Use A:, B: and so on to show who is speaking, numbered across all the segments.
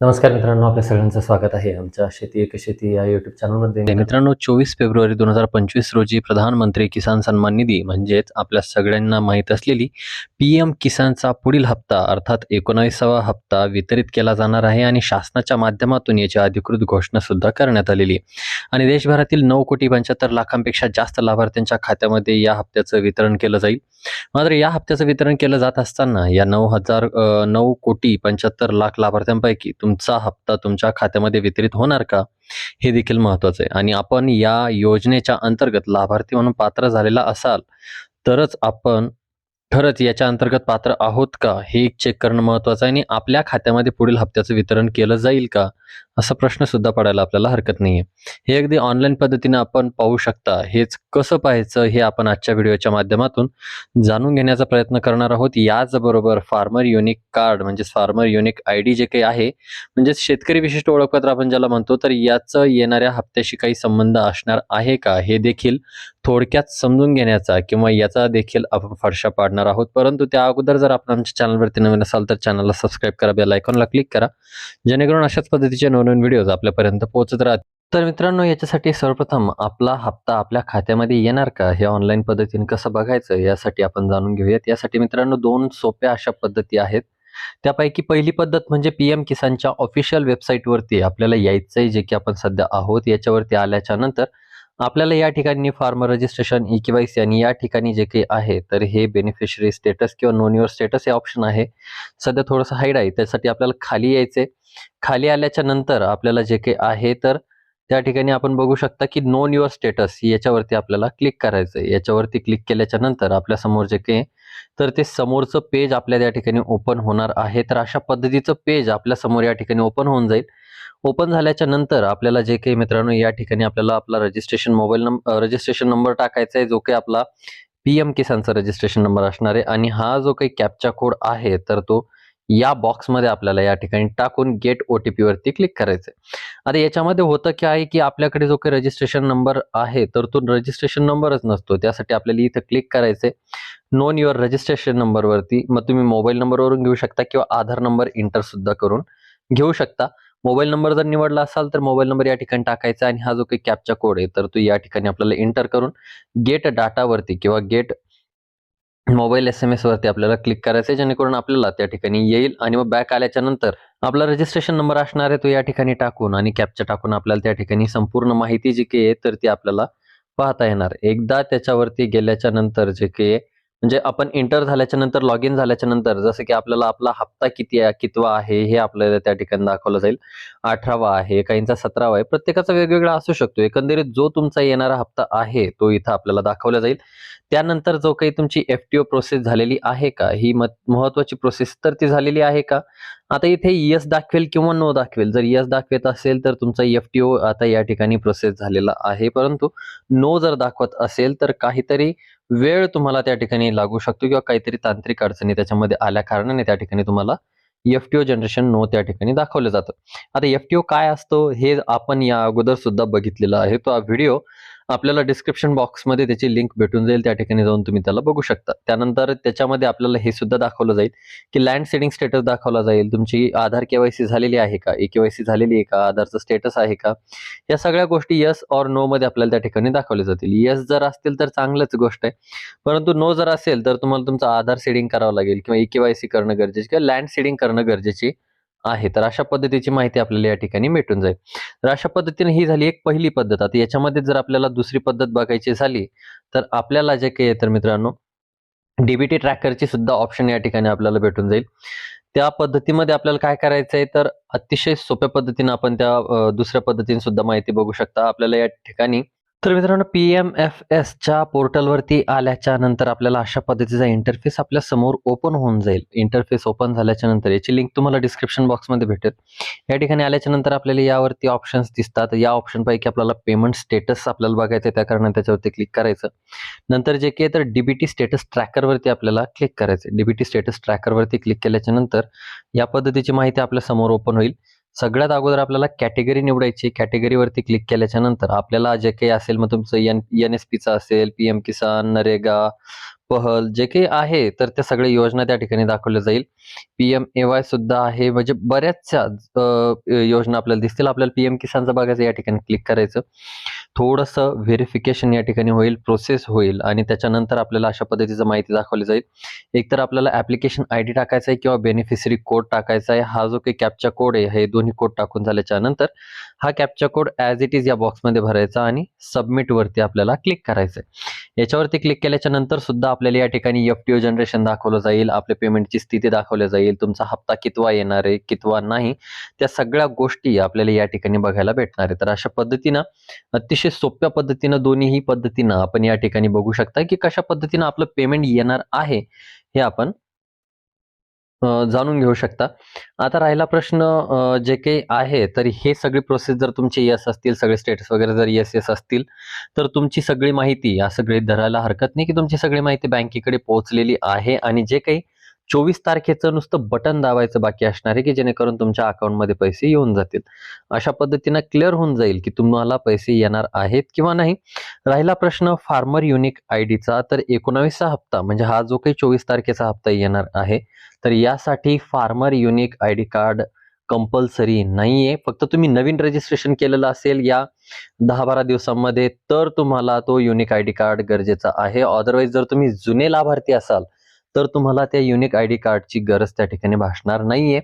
A: नमस्कार मित्रांनो आपल्या सगळ्यांचं स्वागत आहे आमच्या शेती एक शेती या युट्यूब चॅनलमध्ये मित्रांनो चोवीस फेब्रुवारी दोन हजार पंचवीस रोजी प्रधानमंत्री किसान सन्मान निधी म्हणजेच आपल्या सगळ्यांना माहीत असलेली पी एम किसानचा पुढील हप्ता अर्थात एकोणावीसावा हप्ता वितरित केला जाणार आहे आणि शासनाच्या माध्यमातून याची अधिकृत घोषणा सुद्धा करण्यात आलेली आहे. आणि देशभरातील नऊ कोटी पंच्याहत्तर लाखांपेक्षा जास्त लाभार्थ्यांच्या खात्यामध्ये या हप्त्याचं वितरण केलं जाईल. मात्र या हप्त्याचं वितरण केलं जात असताना या नऊ हजार नऊ कोटी पंच्याहत्तर लाख लाभार्थ्यांपैकी तुमचा हप्ता तुमच्या खात्यामध्ये वितरित होणार का? हे देखील महत्त्वाचं आहे. आणि आपण या योजनेच्या अंतर्गत लाभार्थी म्हणून पात्र झालेला असाल तरच आपण खरंच याच्या अंतर्गत पात्र आहोत का? हे चेक करणं महत्त्वाचं आहे आणि आपल्या खात्यामध्ये पुढील हप्त्याचं वितरण केलं जाईल का? असा प्रश्न सुद्धा पडायला आपल्याला हरकत नाही आहे हे अगदी ऑनलाईन पद्धतीने आपण पाहू शकता. हेच कसं पाहायचं हे आपण आजच्या व्हिडिओच्या माध्यमातून जाणून घेण्याचा प्रयत्न करणार आहोत. याचबरोबर फार्मर युनिक कार्ड म्हणजेच फार्मर युनिक आय डी जे काही आहे म्हणजेच शेतकरी विशिष्ट ओळखपत्र आपण ज्याला म्हणतो तर याचं येणाऱ्या हप्त्याशी काही संबंध असणार आहे का? हे देखील थोडक्यात समजून घेण्याचा किंवा याचा देखील आपण फडशा पाडणार आहोत. परंतु त्या अगोदर जर आपण आमच्या चॅनलवरती नवीन असाल तर चॅनलला सबस्क्राईब करा बेल आयकॉनला क्लिक करा. जेणेकरून अशाच पद्धतीचे नवनवीन व्हिडिओज आपल्यापर्यंत पोहोचत राहतील. तर मित्रांनो याच्यासाठी सर्वप्रथम आपला हप्ता आपल्या खात्यामध्ये येणार का? हे ऑनलाईन पद्धतीने कसं बघायचं? यासाठी आपण जाणून घेऊयात. यासाठी मित्रांनो दोन सोप्या अशा पद्धती आहेत. त्यापैकी पहिली पद्धत म्हणजे पी एम किसानच्या ऑफिशियल वेबसाईटवरती आपल्याला यायचं आहे जे की आपण सध्या आहोत. याच्यावरती आल्याच्यानंतर आपल्याला या ठिकाणी farmer registration E K Y C आणि या ठिकाणी जे काही आहे तर हे बेनिफिशरी स्टेटस किंवा नोन युअर स्टेटस हे ऑप्शन आहे. सध्या थोडंसं हाईड आहे त्यासाठी आपल्याला खाली यायचे खाली आल्याच्यानंतर आपल्याला जे काही आहे तर त्या ठिकाणी आपण बघू शकता की नोन युअर स्टेटस याच्यावरती आपल्याला क्लिक करायचं आहे याच्यावरती क्लिक केल्याच्यानंतर आपल्यासमोर जे काही तर ते समोरचं पेज आपल्या त्या ठिकाणी ओपन होणार आहे. तर अशा पद्धतीचं पेज आपल्यासमोर या ठिकाणी ओपन होऊन जाईल. ओपन झाल्याच्यानंतर आपल्याला जे काही मित्रांनो या ठिकाणी आपल्याला आपला registration mobile number registration number टाकायचा आहे जो काही आपला पी एम किसानचा रजिस्ट्रेशन नंबर असणार आहे. आणि हा जो काही कॅपचा कोड आहे तर तो या बॉक्समध्ये आपल्याला या ठिकाणी टाकून गेट ओ टी पीवरती क्लिक करायचं आहे आता याच्यामध्ये होतं काय आहे की आपल्याकडे जो काही रजिस्ट्रेशन नंबर आहे तर तो रजिस्ट्रेशन नंबरच नसतो. त्यासाठी आपल्याला इथं क्लिक करायचं आहे नोन युअर रजिस्ट्रेशन नंबरवरती मग तुम्ही मोबाईल नंबरवरून घेऊ शकता किंवा आधार नंबर इंटर सुद्धा करून घेऊ शकता. मोबाईल नंबर जर निवडला असाल तर मोबाईल नंबर या ठिकाणी टाकायचा आणि हा जो काही कॅपचा कोड आहे तर तो या ठिकाणी आपल्याला इंटर करून गेट डाटावरती किंवा get mobile S M S वरती आपल्याला क्लिक करायचं आहे जेणेकरून आपल्याला त्या ठिकाणी येईल आणि मग बॅक आल्याच्यानंतर आपला रजिस्ट्रेशन नंबर असणार आहे तो या ठिकाणी टाकून आणि कॅपचा टाकून आपल्याला त्या ठिकाणी संपूर्ण माहिती जी काही आहे तर ती आपल्याला पाहता येणार. एकदा त्याच्यावरती गेल्याच्यानंतर जे काही म्हणजे आपण एंटर झाल्याच्यानंतर लॉग इन झाल्याच्यानंतर जसं की आपल्याला आपला हप्ता किती आहे कितवा आहे हे आपल्याला त्या ठिकाणी दाखवलं जाईल. अठरावा आहे काहींचा सतरावा आहे. प्रत्येकाचा वेगवेगळा असू शकतो. एकंदरीत जो तुमचा येणारा हप्ता आहे तो इथं आपल्याला दाखवला जाईल. त्यानंतर जो काही तुमची एफ टी ओ प्रोसेस झालेली आहे का? ही महत्वाची प्रोसेस तर ती झालेली आहे का? आता इथे यस दाखवेल किंवा नो दाखवेल. जर यस दाखवत असेल तर तुमचा एफ टी ओ आता या ठिकाणी प्रोसेस झालेला आहे. परंतु नो जर दाखवत असेल तर काहीतरी वेळ तुम्हाला त्या ठिकाणी लागू शकतो किंवा काहीतरी तांत्रिक अडचणी त्याच्यामध्ये आल्या कारणाने त्या ठिकाणी तुम्हाला F T O generation no त्या ठिकाणी दाखवलं जातं. आता एफ टी ओ काय असतो हे आपण या अगोदर सुद्धा बघितलेलं आहे. तो हा व्हिडिओ आपल्याला डिस्क्रिप्शन बॉक्समध्ये त्याची लिंक भेटून जाईल. त्या ठिकाणी जाऊन तुम्ही त्याला बघू शकता. त्यानंतर त्याच्यामध्ये आपल्याला हे सुद्धा दाखवलं जाईल की लँड सेडिंग स्टेटस दाखवला जाईल. तुमची आधार केवायसी झालेली आहे का? ए केवायसी झालेली आहे का? आधारचं स्टेटस आहे का? या सगळ्या गोष्टी यस और नो मध्ये आपल्याला त्या ठिकाणी दाखवल्या जातील. यस जर असतील तर चांगलंच गोष्ट आहे. परंतु नो जर असेल तर तुम्हाला तुमचं आधार सेडिंग करावं लागेल किंवा ई केवायसी करणं गरजेचे किंवा लँड सेडिंग करणं गरजेचे आहे. तर अशा पद्धतीची माहिती आपल्याला या ठिकाणी भेटून जाईल. तर अशा पद्धतीने ही झाली एक पहिली पद्धत. आता याच्यामध्ये जर आपल्याला दुसरी पद्धत बघायची झाली तर आपल्याला जे काही तर मित्रांनो डीबीटी ट्रॅकरची सुद्धा ऑप्शन या ठिकाणी आपल्याला भेटून जाईल. त्या पद्धतीमध्ये आपल्याला काय करायचं आहे तर अतिशय सोप्या पद्धतीने आपण त्या दुसऱ्या पद्धतीने सुद्धा माहिती बघू शकता. आपल्याला या ठिकाणी तर मित्रांनो पी एम एफ एसच्या पोर्टलवरती आल्याच्यानंतर आपल्याला अशा पद्धतीचा इंटरफेस आपल्यासमोर ओपन होऊन जाईल. इंटरफेस ओपन झाल्याच्यानंतर याची लिंक तुम्हाला डिस्क्रिप्शन बॉक्समध्ये भेटेल. या ठिकाणी आल्याच्यानंतर आपल्याला यावरती ऑप्शन्स दिसतात. या ऑप्शनपैकी आपल्याला पेमेंट स्टेटस आपल्याला बघायचं आहे. त्या कारणाने त्याच्यावरती क्लिक करायचं. नंतर जे काही तर डीबीटी स्टेटस ट्रॅकरवरती आपल्याला क्लिक करायचं डीबीटी स्टेटस ट्रॅकरवरती क्लिक केल्याच्यानंतर या पद्धतीची माहिती आपल्यासमोर ओपन होईल. सगळ्यात अगोदर आपल्याला कॅटेगरी निवडायची. कॅटेगरीवरती क्लिक केल्याच्यानंतर आपल्याला जे काही असेल मग तुमचं एन एन एस पीचं असेल पी एम किसान नरेगा पहल जे काही आहे तर त्या सगळ्या योजना त्या ठिकाणी दाखवल्या जाईल. पीएम ए वाय सुद्धा आहे म्हणजे बऱ्याचशा योजना आपल्याला दिसतील. आपल्याला पीएम किसानचं बघायचं या ठिकाणी क्लिक करायचं. थोडंसं व्हेरिफिकेशन या ठिकाणी होईल प्रोसेस होईल आणि त्याच्यानंतर आपल्याला अशा पद्धतीचं माहिती दाखवली जाईल. एकतर आपल्याला ॲप्लिकेशन आय डी टाकायचा आहे किंवा बेनिफिशरी कोड टाकायचा आहे. हा जो काही कॅपचा कोड आहे हे दोन्ही कोड टाकून झाल्याच्यानंतर हा captcha code as it is या बॉक्समध्ये भरायचा आणि सबमिटवरती आपल्याला क्लिक करायचं आहे. याच्यावरती क्लिक केल्याच्यानंतर सुद्धा आपल्याला या ठिकाणी एफ टी ओ जनरेशन दाखवलं जाईल. आपल्या पेमेंटची स्थिती दाखवली जाईल. तुमचा हप्ता कितवा येणार आहे कितवा नाही त्या सगळ्या गोष्टी आपल्याला या ठिकाणी बघायला भेटणार आहे. तर अशा पद्धतीनं अतिशय सोप्या पद्धतीनं दोन्हीही पद्धतीनं आपण या ठिकाणी बघू शकता की कशा पद्धतीनं आपलं पेमेंट येणार आहे हे आपण जाणून घेऊ शकता. आता राहिला प्रश्न जे काही आहे तर हे सगळी प्रोसेस जर तुमचे यस असतील सगळे स्टेटस वगैरे जर यस यस असतील तर तुमची सगळी माहिती असं गृहित धरायला हरकत नाही की तुमची सगळी माहिती बँकेकडे पोहोचलेली आहे आणि जे काही चोवीस तारखेचं नुसतं बटन दाबायचं बाकी असणार आहे की जेणेकरून तुमच्या अकाउंटमध्ये पैसे येऊन जातील. अशा पद्धतीनं क्लिअर होऊन जाईल की तुम्हाला पैसे येणार आहेत किंवा नाही. राहिला प्रश्न फार्मर युनिक आय डीचा तर एकोणावीसचा हप्ता म्हणजे हा जो काही चोवीस तारखेचा हप्ता येणार आहे तर यासाठी farmer unique I D card compulsory नाही आहे फक्त तुम्ही नवीन रजिस्ट्रेशन केलेलं असेल या दहा बारा दिवसांमध्ये तर तुम्हाला तो युनिक आय डी कार्ड गरजेचा आहे. अदरवाईज जर तुम्ही जुने लाभार्थी असाल तर तुम्हाला त्या युनिक आय डी कार्डची गरज त्या ठिकाणी भासणार नाहीये.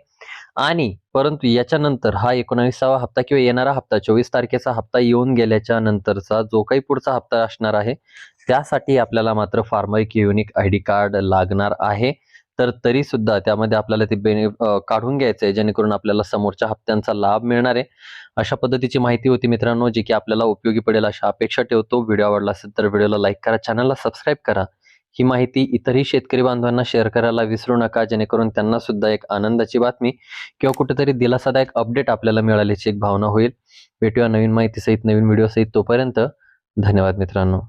A: आणि परंतु याच्यानंतर हा एकोणावीसावा हप्ता किंवा येणारा हप्ता चोवीस तारखेचा हप्ता येऊन गेल्याच्या नंतरचा जो काही पुढचा हप्ता असणार आहे त्यासाठी आपल्याला मात्र farmer unique I D card लागणार आहे. तर तरी सुद्धा त्यामध्ये आपल्याला ते बेनि काढून घ्यायचं आहे जेणेकरून आपल्याला समोरच्या हप्त्यांचा लाभ मिळणार आहे. अशा पद्धतीची माहिती होती मित्रांनो जी की आपल्याला उपयोगी पडेल अशा अपेक्षा ठेवतो. व्हिडिओ आवडला असेल तर व्हिडिओला लाईक करा चॅनलला सबस्क्राईब करा. ही माहिती इतरही शेतकरी बांधवांना शेअर करायला विसरू नका जेणेकरून त्यांना सुद्धा एक आनंदाची बातमी किंवा कुठेतरी दिलासादायक अपडेट आपल्याला मिळाल्याची एक भावना होईल. भेटूया नवीन माहितीसहित नवीन व्हिडिओसहित तोपर्यंत धन्यवाद मित्रांनो.